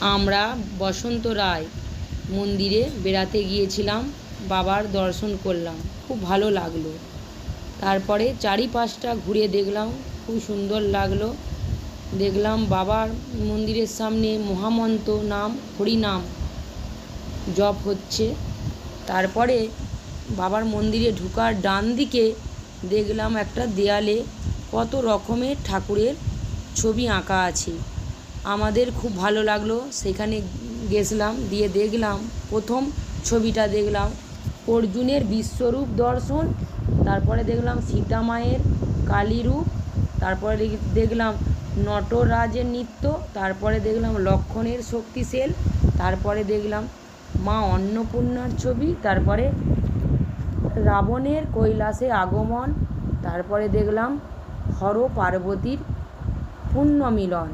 আমরা বসন্ত রায় মন্দিরে বেড়াতে গিয়েছিলাম, বাবার দর্শন করলাম, খুব ভালো লাগল। তারপরে চারিপাশটা ঘুরে দেখলাম, খুব সুন্দর লাগল। দেখলাম বাবার মন্দিরের সামনে মহামন্ত নাম, হরিনাম জপ হচ্ছে। তারপরে বাবার মন্দিরে ঢুকার ডান দিকে দেখলাম একটা দেয়ালে কত রকমের ঠাকুরের ছবি আঁকা আছে। আমাদের খুব ভালো লাগল। সেখানে গেছিলাম, দিয়ে দেখলাম, প্রথম ছবিটা দেখলাম, অর্জুনের বিশ্বরূপ দর্শন, তারপরে দেখলাম সীতা মায়ের কালী রূপ তারপরে দেখলাম নটরাজের নৃত্য, তারপরে দেখলাম লক্ষণের শক্তিশীল, তারপরে দেখলাম মা অন্নপূর্ণার ছবি, তারপরে রাবণের কৈলাসে আগমন, তারপরে দেখলাম হর পার্বতীর পুণ্যমিলন।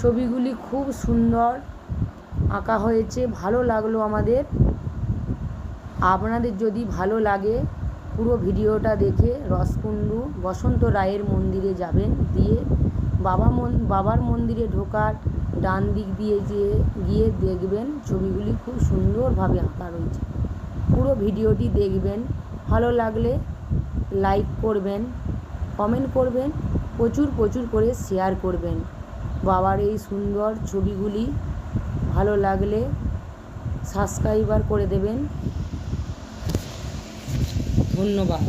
ছবিগুলি খুব সুন্দর আঁকা হয়েছে, ভালো লাগল আমাদের। আপনাদের যদি ভালো লাগে, পুরো ভিডিওটা দেখে রসকুণ্ডু বসন্ত রায়ের মন্দিরে যাবেন, দিয়ে বাবা মন, বাবার মন্দিরে ঢোকার ডান দিক দিয়ে যে গিয়ে দেখবেন ছবিগুলি খুব সুন্দরভাবে আঁকা রয়েছে। পুরো ভিডিওটি দেখবেন, ভালো লাগলে লাইক করবেন, কমেন্ট করবেন, প্রচুর প্রচুর করে শেয়ার করবেন। বাবার এই সুন্দর ছবিগুলি ভালো লাগলে সাবস্ক্রাইবার করে দেবেন। ধন্যবাদ।